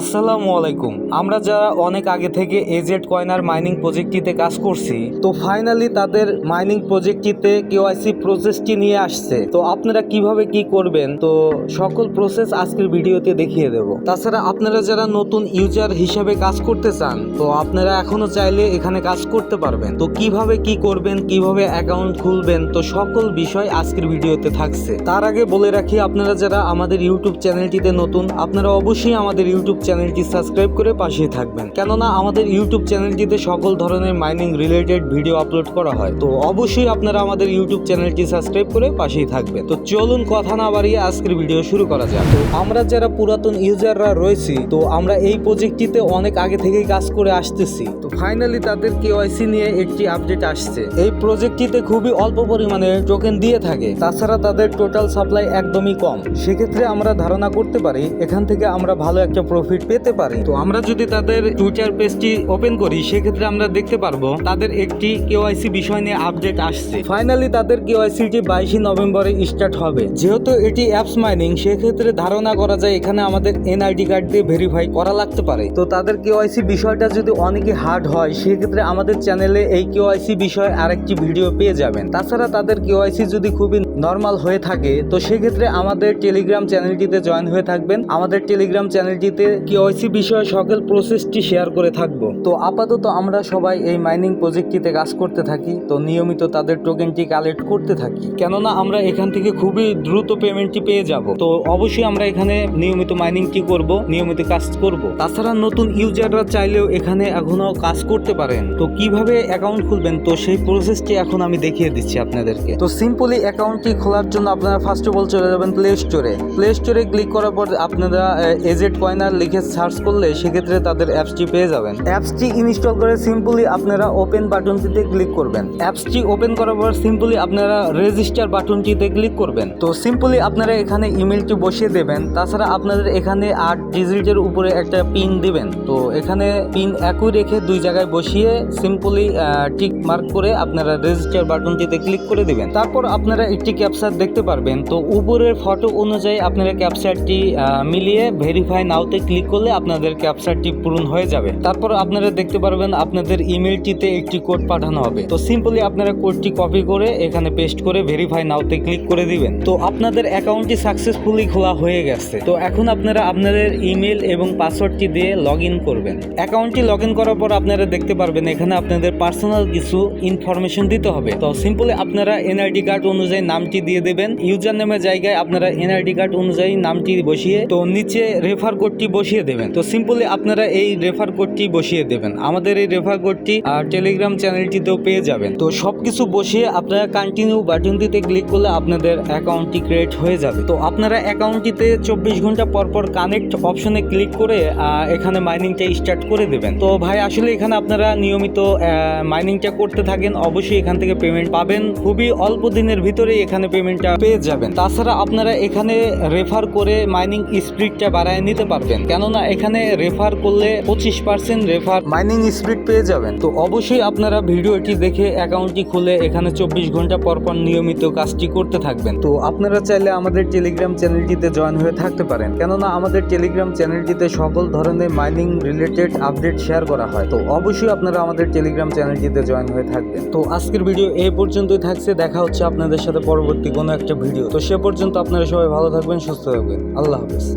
আসসালামু আলাইকুম। আমরা যারা অনেক আগে থেকে এজেড কয়নার মাইনিং প্রজেক্টটিতে কাজ করছি, তো ফাইনালি তাদের মাইনিং প্রজেক্টটিতে কেওয়াইসি প্রসেসটি নিয়ে আসছে। তো আপনারা কীভাবে কি করবেন? তো সকল প্রসেস আজকের ভিডিওতে দেখিয়ে দেব। তাছাড়া আপনারা যারা নতুন ইউজার হিসেবে কাজ করতে চান, তো আপনারা এখনও চাইলে এখানে কাজ করতে পারবেন। তো কীভাবে কি করবেন, কীভাবে অ্যাকাউন্ট খুলবেন, তো সকল বিষয় আজকের ভিডিওতে থাকছে। তার আগে বলে রাখি, আপনারা যারা আমাদের ইউটিউব চ্যানেলটিতে নতুন, আপনারা অবশ্যই আমাদের ইউটিউব চ্যানেলটি সাবস্ক্রাইব করে পাশেই থাকবেন। কেননা আমাদের ইউটিউব চ্যানেলটিতে সকল ধরনের মাইনিং রিলেটেড ভিডিও আপলোড করা হয়। তো অবশ্যই আপনারা আমাদের ইউটিউব চ্যানেলটি সাবস্ক্রাইব করে পাশেই থাকবেন। তো চলুন কথা না বাড়িয়ে আজকের ভিডিও শুরু করা যাক। তো আমরা যারা পুরাতন ইউজাররা রয়েছি, তো আমরা এই প্রজেক্টটিতে অনেক আগে থেকেই কাজ করে আসতেছি। তো ফাইনালি তাদের কেওয়াইসি নিয়ে একটি আপডেট আসছে। এই প্রজেক্টটিতে খুবই অল্প পরিমাণে টোকেন দিয়ে থাকে। তাছাড়া তাদের টোটাল সাপ্লাই একদমই কম। সেক্ষেত্রে আমরা ধারণা করতে পারি, এখান থেকে আমরা ভালো একটা প্রফিট পেতে পারি। তো আমরা যদি তাদের টুইটার পেজটি ওপেন করি সেক্ষেত্রে আমরা দেখতে পারব তাদের একটি কেওয়াইসি বিষয় নিয়ে আপডেট আসছে। ফাইনালি তাদের কেওয়াইসিটি বাইশে নভেম্বরে স্টার্ট হবে। যেহেতু এটি অ্যাপস মাইনিং সেক্ষেত্রে ধারণা করা যায় এখানে আমাদের এনআইডি কার্ড দিয়ে ভেরিফাই করা লাগতে পারে। তো তাদের কেওয়াইসি বিষয়টা যদি অনেকে হার্ড হয় সেক্ষেত্রে আমাদের চ্যানেলে এই কেওয়াইসি বিষয়ে আরেকটি ভিডিও পেয়ে যাবেন। তাছাড়া তাদের কেওয়াইসি যদি খুবই নর্মাল হয়ে থাকে তো সেক্ষেত্রে আমাদের টেলিগ্রাম চ্যানেলটিতে জয়েন হয়ে থাকবেন। আমাদের টেলিগ্রাম চ্যানেলটিতে কেওয়াইসি বিষয়ে সকল প্রসেসটি শেয়ার করে থাকব। তো আপাতত আমরা সবাই এই মাইনিং প্রজেক্টটিতে কাজ করতে থাকি তো নিয়মিত তাদের টোকেনটি কালেক্ট করতে থাকি। কেননা আমরা এখান থেকে খুবই দ্রুত পেমেন্টটি পেয়ে যাব। তো অবশ্যই আমরা এখানে নিয়মিত মাইনিংটি করব নিয়মিত কাজ করব। তাছাড়া নতুন ইউজাররা চাইলেও এখানে এখনও কাজ করতে পারেন। তো কীভাবে অ্যাকাউন্ট খুলবেন? তো সেই প্রসেসটি এখন আমি দেখিয়ে দিচ্ছি আপনাদেরকে। তো সিম্পলি অ্যাকাউন্টটি খোলার জন্য আপনারা ফার্স্ট অফ অল চলে যাবেন প্লে স্টোরে প্লে স্টোরে ক্লিক করার পর আপনারা এজেড কয়নার লিখে সার্চ করলে সেক্ষেত্রে তাদের অ্যাপসটি পেয়ে যাবেন। অ্যাপসটি ইনস্টল করে সিম্পলি আপনারা ওপেন বাটনটিতে ক্লিক করবেন। অ্যাপসটি ওপেন করার পর সিম্পলি আপনারা রেজিস্টার বাটনটিতে ক্লিক করবেন। তো সিম্পলি আপনারা এখানে ইমেলটি বসিয়ে দেবেন। তাছাড়া আপনাদের এখানে আট ডিজিটের উপরে একটা পিন দিবেন। তো এখানে পিন একই রেখে দুই জায়গায় বসিয়ে সিম্পলি টিক মার্ক করে আপনারা রেজিস্টার বাটনটিতে ক্লিক করে দিবেন। তারপর আপনারা একটি ক্যাপচার দেখতে পারবেন। তো উপরের ফটো অনুযায়ী আপনারা ক্যাপচারটি মিলিয়ে ভেরিফাই নাওতে ক্লিক করলে আপনাদের ক্যাপচারটি পূরণ হয়ে যাবে। তারপর আপনারা দেখতে পারবেন আপনাদের ইমেলটিতে একটি কোড পাঠানো হবে। তো সিম্পলি আপনারা কোডটি কপি করে এখানে পেস্ট করে ভেরিফাই নাওতে ক্লিক করে দিবেন। তো আপনাদের অ্যাকাউন্টটি সাকসেসফুলি খোলা হয়ে গেছে। তো এখন আপনারা আপনাদের ইমেল এবং পাসওয়ার্ডটি দিয়ে লগ ইন করবেন। অ্যাকাউন্টটি লগ ইন করার পর আপনারা দেখতে পারবেন এখানে আপনাদের পার্সোনাল কিছু ইনফরমেশন দিতে হবে। তো সিম্পলি আপনারা এনআইডি কার্ড অনুযায়ী নামটি দিয়ে দেবেন। ইউজার নেমের জায়গায় আপনারা এনআইডি কার্ড অনুযায়ী নামটি বসিয়ে, তো নিচে রেফার কোডটি বসিয়ে দেবেন। তো সিম্পলি আপনারা এই রেফার কোডটি বসিয়ে দেবেন। আমাদের এই রেফার কোডটি টেলিগ্রাম চ্যানেলটিতেও পেয়ে যাবেন। তো সবকিছু বসিয়ে আপনারা কন্টিনিউ বাটনটিতে ক্লিক করলে আপনাদের অ্যাকাউন্টটি ক্রিয়েট হয়ে যাবে। তো আপনারা অ্যাকাউন্টটিতে চব্বিশ ঘণ্টা পর পর কানেক্ট অপশনে ক্লিক করে এখানে মাইনিংটা স্টার্ট করে দেবেন। তো ভাই, আসলে এখানে আপনারা নিয়মিত মাইনিংটা করতে থাকেন। অবশ্যই এখান থেকে পেমেন্ট পাবেন। খুবই অল্প দিনের ভিতরেই এখানে পেমেন্টটা পেয়ে যাবেন। তাছাড়া আপনারা এখানে রেফার করে মাইনিং স্পিডটা বাড়ায় নিতে পারবেন। কেননা এখানে রেফার করলে পঁচিশ পার্সেন্ট রেফার মাইনিং স্পিড পেয়ে যাবেন। তো অবশ্যই আপনারা ভিডিওটি দেখে অ্যাকাউন্টটি খুলে এখানে চব্বিশ ঘণ্টা পর পর নিয়মিত কাজটি করতে থাকবেন। তো আপনারা চাইলে আমাদের টেলিগ্রাম চ্যানেলটিতে জয়েন হয়ে থাকতে পারেন। কেননা আমাদের টেলিগ্রাম চ্যানেলটিতে সকল ধরনের মাইনিং রিলেটেড আপডেট শেয়ার করা হয়। তো অবশ্যই আপনারা আমাদের টেলিগ্রাম চ্যানেলটিতে জয়েন হয়ে থাকবেন। তো আজকের ভিডিও এ পর্যন্তই থাকছে। দেখা হচ্ছে আপনাদের সাথে পরবর্তী কোনো একটা ভিডিও তো সে পর্যন্ত আপনারা সবাই ভালো থাকবেন সুস্থ থাকবেন। আল্লাহ হাফেজ।